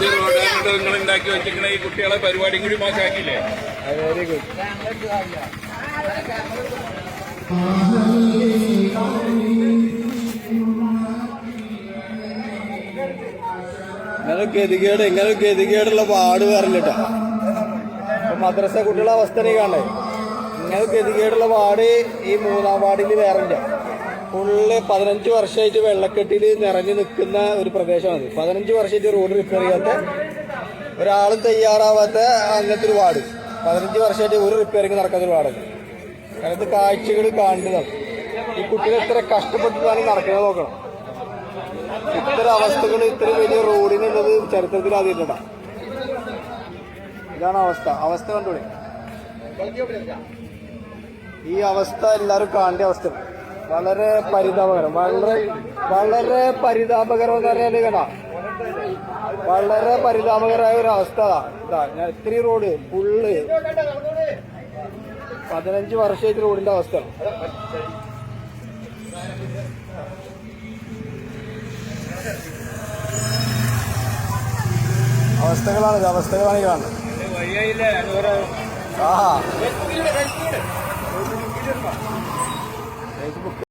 പുതിയ റോഡ് നിങ്ങൾ ഉണ്ടാക്കി വെച്ചിരിക്കണ ഈ കുട്ടികളെ പരിപാടിയും കൂടി മോശമാക്കിയില്ലേ വെരി ഗുഡ് ഇങ്ങനെ ഗതികേട് ഇങ്ങനെ ഗതികേടുള്ള പാട് പറഞ്ഞിട്ടാ മദ്രസ കുട്ടികളുടെ അവസ്ഥ നീ കാണേ ഇങ്ങനെ ഗതികേടുള്ള പാട് ഈ മൂന്നാം വാർഡിൽ വേറില്ല ഫുള്ള് പതിനഞ്ച് വർഷമായിട്ട് വെള്ളക്കെട്ടിൽ നിറഞ്ഞു നിൽക്കുന്ന ഒരു പ്രദേശമാണ് പതിനഞ്ച് വർഷമായിട്ട് റോഡ് റിപ്പയർ ചെയ്യാത്ത ഒരാളും തയ്യാറാവാത്ത അങ്ങനത്തെ ഒരു വാർഡ്. പതിനഞ്ച് വർഷമായിട്ട് ഒരു റിപ്പയറിങ് നടക്കാത്ത ഒരു വാർഡ് അങ്ങനത്തെ കാഴ്ചകൾ കാണുന്നതാണ്. ഈ കുട്ടികൾ എത്ര കഷ്ടപ്പെട്ടിട്ടാണ് നടക്കുന്നത് നോക്കണം. ഇത്തരം അവസ്ഥകൾ ഇത്ര വലിയ റോഡിനുള്ളത് ചരിത്രത്തിൽ ആദ്യമായിട്ടാ. ഇതാണ് അവസ്ഥ. അവസ്ഥ കണ്ടോളി ഈ അവസ്ഥ എല്ലാവരും കാണേണ്ട അവസ്ഥ വളരെ പരിതാപകരം. വളരെ വളരെ പരിതാപകരം എന്ന് പറഞ്ഞാൽ കേട്ടാ വളരെ പരിതാപകരമായ ഒരു അവസ്ഥ ഇതാ. ഞാൻ റോഡ് ഫുള്ള് പതിനഞ്ച് വർഷമായിട്ട് റോഡിന്റെ അവസ്ഥ. അവസ്ഥകളാണ് അവസ്ഥകളാണ് കാണുന്നത്. ആ